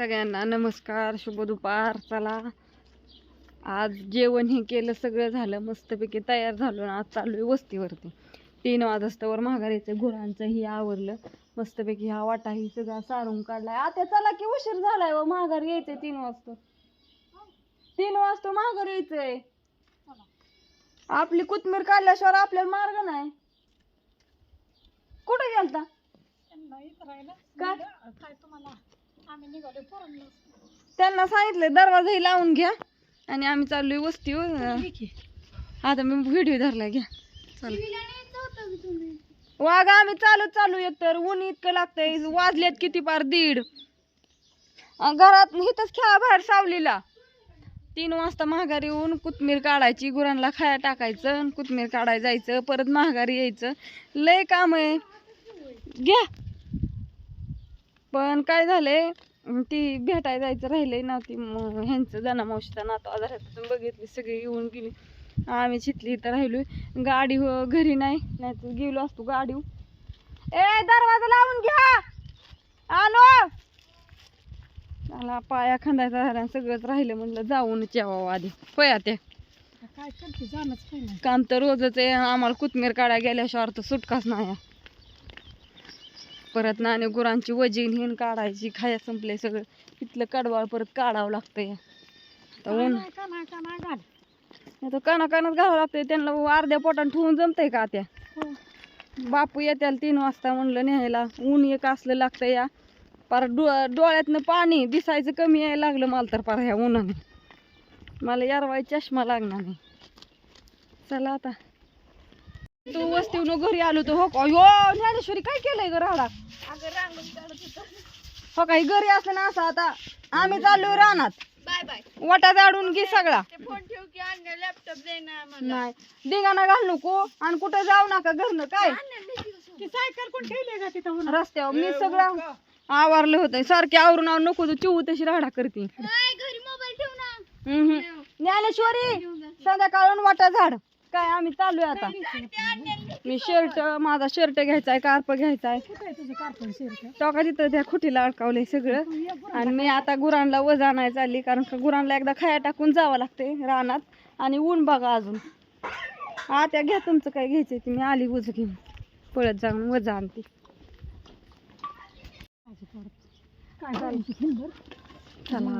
सगळ्यांना नमस्कार शुभ दुपार चला. आज जेवण हे केलं सगळं झालं मस्तपैकी तयार झालो आज चालू आहे वस्तीवरती. तीन वाजतावर माघारीचं गुरांचं ही आवरलं. मस्तपैकी हा वाटा ही सगळा सारून काढलाय. आता चला की उशीर झालाय व माघार यायचंय तीन वाजता. तीन वाजता माघार यायचंय. आपली कोथमीर काढल्याशिवाय आपल्याला मार्ग नाही. कुठे गेलता? काय? त्यांना सांगितलंय दरवाजाही लावून घ्या. आणि आम्ही चाललोय वस्तीवर आता मी व्हिडिओ धरलाय घ्या. चल. वाघ आम्ही चालत चालू एकतर ऊन इतकं लागतंय. वाजलेत किती पार? दीड. घरात इथंच खेळा बाहेर सावलीला. तीन वाजता महागारी येऊन कोथमीर काढायची गुरांना खाया टाकायचं आणि कोथमीर काढायला जायचं परत महागारी यायचं. लय काम आहे. घ्या. पण काय झालंय ती भेटायला जायचं राहिलंय ना ती ह्यांचं जना मावशीचा नातू आजारातून बघितली सगळी येऊन गेली. आम्ही चितली इथं राहिलोय. गाडी हो- घरी नाही नाही तर गेलो असतो गाडी ए दरवाजा लावून घ्या! आलो! मला पाया खांदायचा झाला सगळंच राहिलं म्हणलं जाऊन जेवावं आधी. पया ते काय करते? जाणच काम तर रोजच आहे आम्हाला कोथमीर काढायला गेल्याशिवाय तर सुटकाच नाही. परत नाणे गुरांची वजीन हिन काढायची खाया संपले सगळं. इथलं कडवाळ परत काढावं लागतंय. आता ऊन आता काना कानात घालावं लागतंय त्यांना अर्ध्या पोटान ठेवून जमतंय का त्या? हो. बापू येत्याला तीन वाजता म्हणलं न्यायला. ऊन एक असलं लागतं या. पार डो डोळ्यातनं पाणी दिसायचं कमी यायला लागलं मला तर पार ह्या उन्हाने. मला यारवाय चष्मा लागणार नाही. चला आता. तू वस्तीवरून घरी आलो तो हो का? यो ज्ञानेश्वरी काय केलंय ग राडा? हो काही घरी असलं ना असं आता आम्ही रानात. Bye bye. वाटा जाडून घे सगळा. फोन ठेव की अन्य लॅपटॉप देणार नाही. दिगाना घाल नको आणि कुठं जाऊ नका घरनं काय? ती सायकल कोण ठेवली का तिथं रस्त्यावर मी सगळं आवरलं होतं. सारखे आवरून आव नको तू चिवू तशी राडा करते. घरी मोबाईल ठेव ना. हम्म. ज्ञानेश्वरी संध्याकाळून वाटा झाड. काय आम्ही चालूय आता. मी शर्ट माझा शर्ट घ्यायचा आहे कार्प घ्यायचा आहे आहे टोका तिथं त्या खुटीला अडकावलंय सगळं. आणि मी आता गुरांना वजा आणायला चालली कारण का गुरांना एकदा खाया टाकून जावं लागते रानात. आणि ऊन बघा अजून. आता घ्या तुमचं काय घ्यायचंय ते. मी आली वज घेऊन. पळत जाऊन वजा आणते. चला.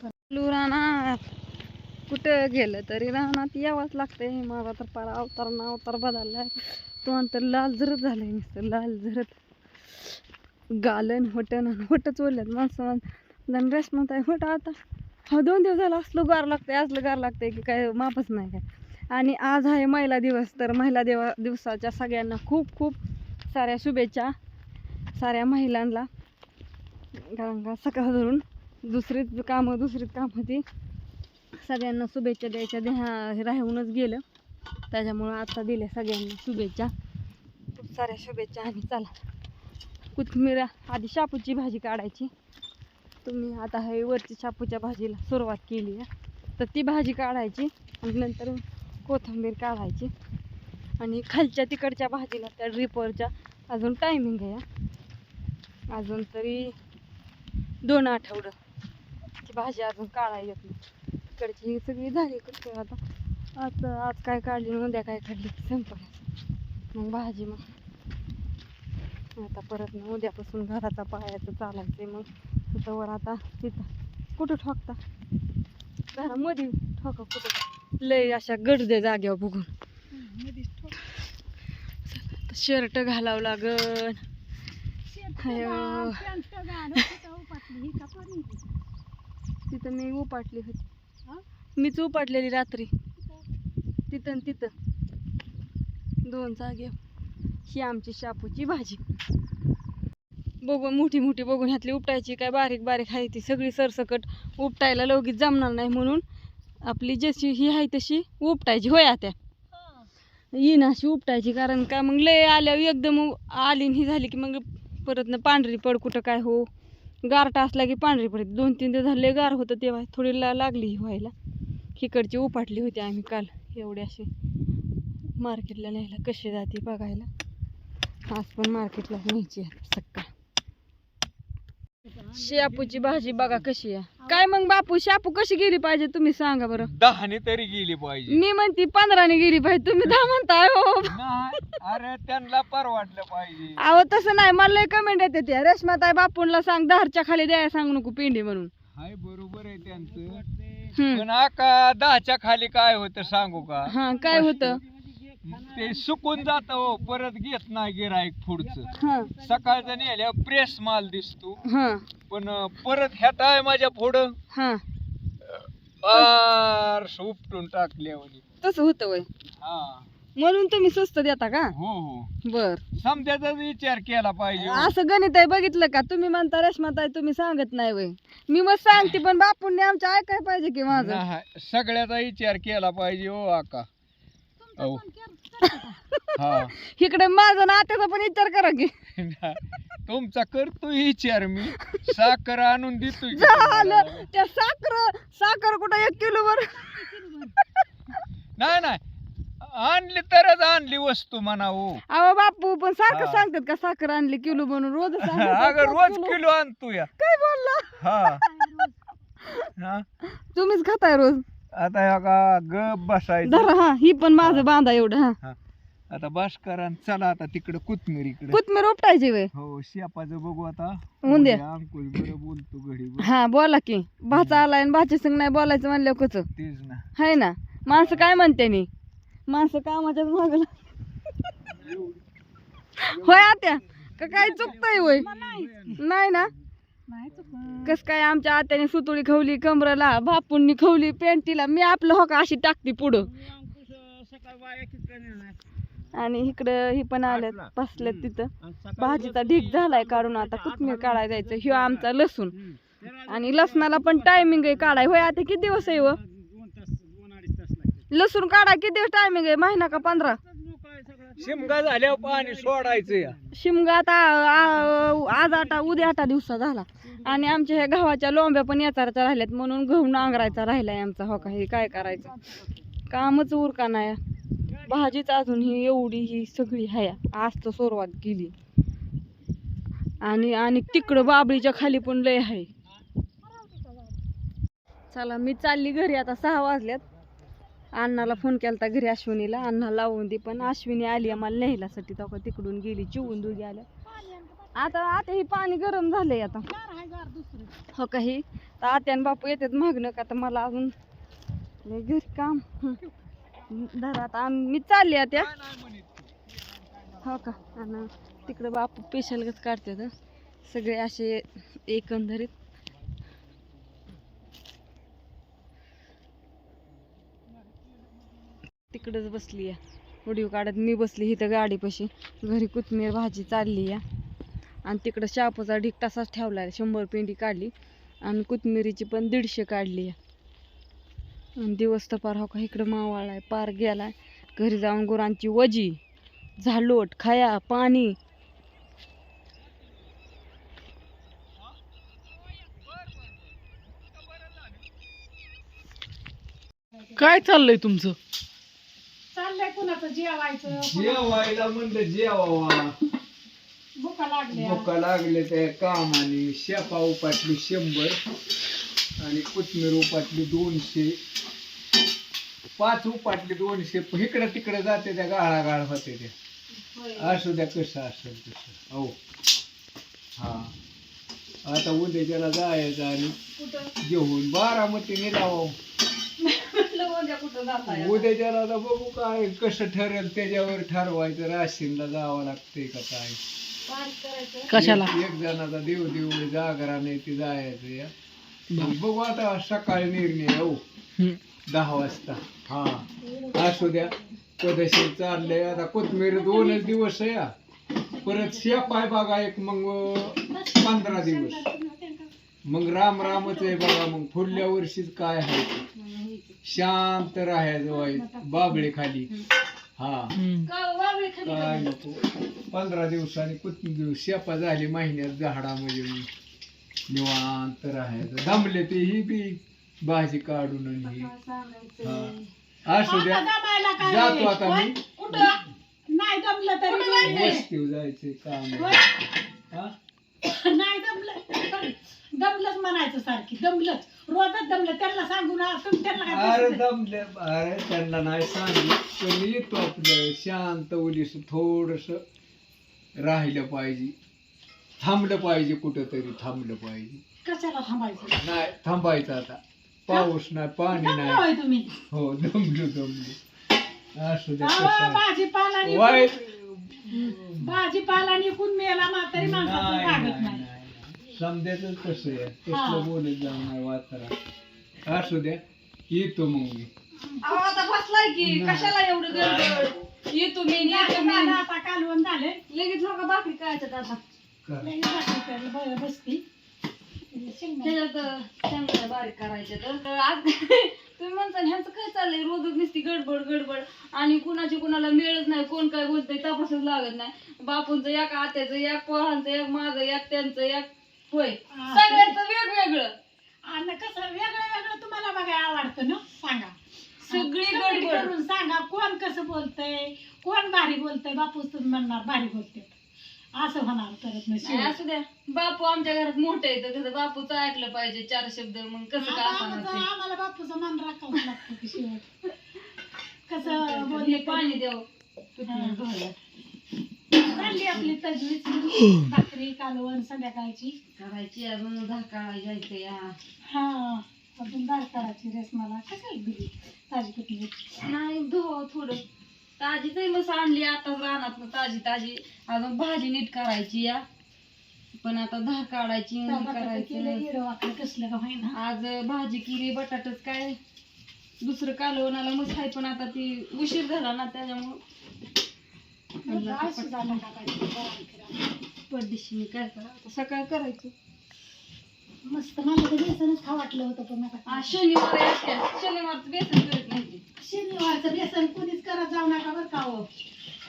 चालू रानात कुठं गेलं तरी रानात यावंच लागतंय. माझा तर पारा अवतार ना अवतार बदललाय. तो तर लाल झरत झालंय नुसतं लाल झरत. गालन होटन आणि होटच ओढल्यात माणसं. आणि रेस म्हणताय होट आता हा दोन दिवस झाला असलं गार लागतंय असलं गार लागतंय की काय मापच नाही काय. आणि आज आहे महिला दिवस तर महिला देवा दिवसाच्या सगळ्यांना खूप खूप साऱ्या शुभेच्छा साऱ्या महिलांना. कारण का सकाळ धरून दुसरीच कामं दुसरीच कामं ती सगळ्यांना शुभेच्छा द्यायच्या ध्या राहूनच गेलं. त्याच्यामुळं आता दिल्या सगळ्यांना शुभेच्छा. खूप साऱ्या शुभेच्छा आणि चला. कोथिंबीर आधी शापूची भाजी काढायची. तुम्ही आता हे वरची शापूच्या भाजीला सुरुवात केली आहे. तर ती भाजी काढायची आणि नंतर कोथिंबीर काढायची. आणि खालच्या तिकडच्या भाजीला त्या ड्रिपवरच्या अजून टायमिंग आहे. अजून तरी दोन आठवडं. ती भाजी अजून काढायला येत नाही. इकडची ही सगळी झाली करतोय आता आज आज काय काढली उद्या काय काढली संपलं. मग भाजी मग. आता परत मग उद्यापासून घराचा पायाचं चालायचंय मग. त्याच्यावर आता तिथं. कुठं ठोकता? घरामध्ये ठोका कुठं? लय अशा गडदे जाग्यावर बघून. शर्ट घालावं घाल, तिथं मी उपाटली होती? मीच उपाटलेली रात्री. तिथं तिथं. दोन जागे. ही आमची शापूची भाजी. बघून मोठी मोठी बघून ह्यातली उपटायची काय बारीक बारीक आहे ती. सगळी सरसकट उपटायला लगेच जमणार नाही म्हणून आपली जशी ही आहे तशी उपटायची. होय त्या येईन अशी उपटायची कारण का मग लय आल्यावर एकदम आली ही झाली की मग परत ना पांढरी पड कुठं काय हो. गारटा असला की पांढरी पडते. दोन तीन दिवस झाले गार होतं तेव्हा. थोडी ला लागली ही व्हायला. हिकडची उपाटली होती आम्ही काल. एवढी अशी मार्केटला न्यायला कशी जाते बघायला. आज पण मार्केटला न्यायची सकाळ. शापूची भाजी बघा कशी आहे. काय मग बापू शापू कशी गेली पाहिजे तुम्ही सांगा बरं. दहाने तरी गेली पाहिजे. मी म्हणते पंधराने गेली पाहिजे. तुम्ही दहा म्हणताय हो. अरे त्यांना परवडलं पाहिजे. अहो तसं नाही. मला कमेंट येते त्या रेशमाताई बापूंला सांग दहाच्या खाली द्यायला सांगू नको पिंडी म्हणून. हाय बरोबर आहे त्यांचं. हम्म. पण आका दहाच्या खाली काय होतं सांगू का? हा काय होतं? ते सुकून जात हो परत घेत नाही गिराईक पुढचं. हा. सकाळचं नेल्यावर प्रेस माल दिसतो. हा. पण परत ह्या टायमाच्या पुढं. हा. आर उपटून टाकल्यावर तसं होतं वय. हा. म्हणून तुम्ही स्वस्त देता का? हो. हो बर. समजायचा विचार केला पाहिजे. हो. असं गणित आहे बघितलं का? तुम्ही म्हणता रेशमाताई तुम्ही सांगत नाही वय. मी मग सांगते पण बापूंनी आमच्या ऐकाय पाहिजे की माझं. नाही, सगळ्याचा विचार केला पाहिजे हो आका. हो हा. इकडे माझं नात्याचा पण विचार करा की. तुमचा करतो विचार मी. साखर आणून देतोय की झालं. त्या साखर साखर कुठं एक किलो वर. नाही नाही. आणली तरच आणली वस्तू म्हणा हो अहो बापू पण सारखं हा. सांगतात का साखर आणली किलो बनून रोज अगं रोज किलो? आणतो या काय बोलला? हा. हा. तुम्हीच खाताय रोज? आता ह्या का गप बसायचं? धरा हा ही पण माझं बांधा एवढं हा. आता बस करा आणि चला आता तिकडं कोथमीर इकडे कोथमीर उपटायची वे हो शेपाचं बघू आता. उद्या. अंकुश बरं बोलतो घडी हा बोला की. भाचा आलाय आणि भाची संग नाही बोलायचं म्हणलं कच तेच ना. हाय ना. माणसं काय म्हणते नी? माणसं कामाच्याच मागला होय आत्या? का काय चुकतंय होय? नाही ना. कस काय आमच्या आत्याने सुतुळी खवली कमराला बापूंनी खवली पेंटीला मी आपलं हो का अशी टाकते पुढं. आणि इकडं ही पण आल्यात बसल्यात तिथं. भाजीचा ढीक झालाय काढून आता कोथमीर काढायला जायचं ह्यो आमचा लसूण. आणि लसणाला पण टायमिंग आहे काढाय. होय आता किती दिवस आहे व? लसूण काढा किती दिवस टायमिंग आहे? महिना का पंधरा? शिमगा झाल्यावर पाणी सोडायचं या. शिमगा आता आ- आज आटा उद्या आटा दिवसा झाला. आणि आमच्या ह्या गव्हाच्या लोंब्या पण याचाराच्या राहिल्यात म्हणून गहू नांगरायचा राहिलाय आमचा. हो का? हे काय करायचं? कामच उरका नाही भाजीच अजून ही एवढी ही सगळी हाय. आज तर सुरुवात केली. आणि आणि तिकडं बाबळीच्या खाली पण लय आहे चला मी चालली घरी. आता सहा वाजल्यात. अण्णाला फोन केलता घरी अश्विनीला. अण्णा लावून दे पण अश्विनी आली आम्हाला न्यायलासाठी. तो तिकडून गेली चिवून दोघी आल्या आता आता हे पाणी गरम झालंय आता. आहे दुसरं. हो? काही तर आत्यान बापू येतात मागणं का तर मला अजून घरी काम. हं. आता मी चालली आता हो का? आणि तिकडे बापू पेशलगत काढतात सगळे असे एकंदरीत. इकडंच बसली आहे. व्हिडिओ काढत मी बसली इथं गाडीपाशी. घरी कोथमीर भाजी चालली आहे. आणि तिकडं शापूचा ढीक तसाच ठेवला आहे. शंभर पेंडी काढली. आणि कोथमिरीची पण दीडशे काढली आहे. आणि दिवस तर पार हो का इकडं मावाळा आहे पार गेला घरी जाऊन गुरांची वजी झालोट खाया पाणी. काय चाललंय तुमचं? चाललंय कुणाचं जेवायचं जेवायला म्हणलं जेवावा. भुका लागल्या. भुका लागले त्या कामाने. शेपा उपाटली शंभर आणि कोथमीर उपाटली दोनशे. पाच उपाटली दोनशे. इकडं तिकडे जाते त्या गाळा गाळ होते त्या. असू द्या कसं असेल तसं. हो. हा. आता उद्याच्याला जायचं आणि घेऊन जावं उद्याच्याला आता बघू काय कसं ठरेल त्याच्यावर ठरवायचं. राशीनला जावं लागतंय का काय? कशाला? एक एक जणाचा देव देव जागरा नाही ते जायचं या. बघू आता सकाळी निर्णय हो हम्म. दहा वाजता. हा. असू द्या. पदशीर चाललंय. आता कोथमीर दोनच दिवस आहे हा. परत शेप आहे बघा एक मग पंधरा दिवस. मग राम रामच आहे बघा. मग पुढल्या वर्षीच काय आहे शांत राहायचं व्हायचं बाबळे खाली. हा. हम्म. काय नको. पंधरा दिवसांनी कोथिंबीर शेपा झाली महिन्यात झाडामध्ये निवांत राहायचं दमले ते ही बी भाजी काढून आणि ही. हा. असू द्या. जातो आता मी. नाही दमलं तरी वस्तीव जायचे काम. हा? नाही दमलं. दमलंच म्हणायचं सारखी. दमलंच. रोजच दमलं. त्यांना सांगू ना तुम्ही त्यांना काय अरे दमले. अरे त्यांना नाही सांगितलं पण येतो आपलं शांत उलीस थोडस राहिलं पाहिजे. थांबलं पाहिजे कुठंतरी थांबलं पाहिजे? कशाला थांबायचं? नाही थांबायचं आता. पाऊस नाही पाणी नाही. तुम्ही. हो दमलो दमलो. असू दे अहो, कसं आहे. भाजीपाला वाईट भाजीपाला कोण मेला म्हातारी माणसाचं नाही, लागत नाही. समजायचं कसं आहे. हा. तसलं बोलत जाऊ नाही वाचरा असू द्या. येतो मग मी. अहो, आता बसलाय की. कशाला एवढं गडबड? येतो मी येतो मी. झालं आता कालवण झाले लगेच हो का भाकरी करायच्यात आता. कर. लगेच भाकरी करायला ब- बसती. शेंगदाणे. त्याच्यात शेंगदाणे बारीक करायचे तर आज तुम्ही म्हणता ना, ह्यांचं काय चाललंय? रोजच नुसती गडबड गडबड. आणि कुणाची कुणाला मिळत नाही कोण काय बोलतंय तपासच लागत नाही. बापूंचं एक आत्याचं एक पोरांचं एक माझं एक त्यांचं एक. होय. हा. सगळ्यांचं वेगवेगळं. आणि कसं वेगळं वेगळं तुम्हाला बघायला आवडतं ना? सांगा. सगळी Comment गडबड. करून सांगा कोण कसं बोलतंय? कोण भारी बोलतंय? बापूस तुम्ही म्हणणार भारी बोलते असं होणार करत नाही, नाही असू द्या. बापू आमच्या घरात मोठे आहे तर कसं बापूचं ऐकलं पाहिजे चार शब्द मग कसं काय आता असणार आम्हाला ते? आम्हाला बापूचं मन राखावं लागतं की शेवट. कसं हे बोलले पाणी द्यावं. हा. चालली आपली तजवीज भाकरी कालवण संध्याकाळची. करायची अजून धाका जायचं या हा. अजून काढायची रेस मला. कशाला दिली ताजी कोथिंबीर नाही धुवा थोडं. ताजी तर मस्त आणली. आता रानात ताजी ताजी. अजून भाजी नीट करायची या. पण आता धार काढायची करायचं. कसलं का होईना. आज भाजी केली बटाटच काय. दुसरं कालवणाला मस्त आहे पण आता ती उशीर झाला ना त्याच्यामुळं पडदिशी मी काय करा आता सकाळ करायचं मस्त मला तर बेसनच खा वाटलं होतं पण आता शनिवार आहे बेसन करत नाही ती. शनिवारचं बेसन कोणीच करत जाऊ नका बरं का हो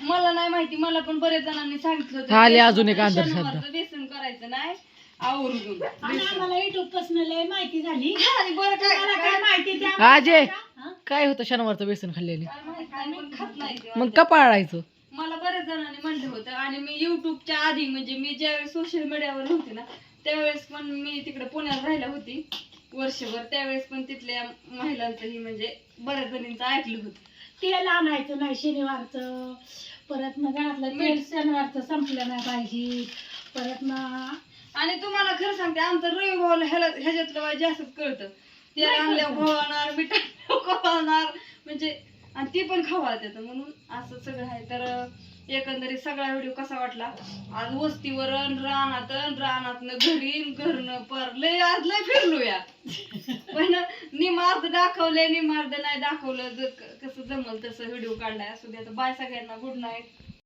मला नाही माहिती मला पण बरेच जणांनी सांगितलं होतं आले अजून एक. शनिवारचं बेसन करायचं नाही आवर्जून आणि बेसन. आम्हाला युट्यूबपासून लय माहिती झाली बरं काय तुम्हाला काय माहिती ते आम्हाला आजे. सांगा. हा? काय होतं शनिवारचं बेसन खाल्लेले काय माहीत नाही, पण खात नाही ते मग माझ्या. का पाळायचं मला बऱ्याच जणांनी म्हणलं होतं आणि मी युट्यूबच्या आधी म्हणजे मी ज्यावेळेस सोशल मीडियावर होते ना त्यावेळेस पण मी तिकडे पुण्यात राहिला होती वर्षभर. त्यावेळेस पण तिथल्या महिलांचंही म्हणजे बऱ्याच जणींचं ऐकलं होतं. तेल आणायचं नाही शनिवारचं. परत मग घरातलं तेल शनिवारचं संपलं नाही पाहिजे परत ना आणि तुम्हाला खरं सांगते आमचं रवी भाऊला ह्याला ह्याच्यातलं वाय जास्तच कळतं. ते आणल्या खवळणार मिठाई खवळणार म्हणजे आणि ती पण खवळतात म्हणून असं सगळं आहे. तर एकंदरीत सगळा व्हिडिओ कसा वाटला? आज वस्तीवर रानात रानातनं घरी घरनं पर. लय आज लय फिरलूया. पण निमार्द दाखवले निमार्द नाही दाखवलं. कसं जमल तसं व्हिडिओ काढलाय असू द्या तर बाय सगळ्यांना गुड नाईट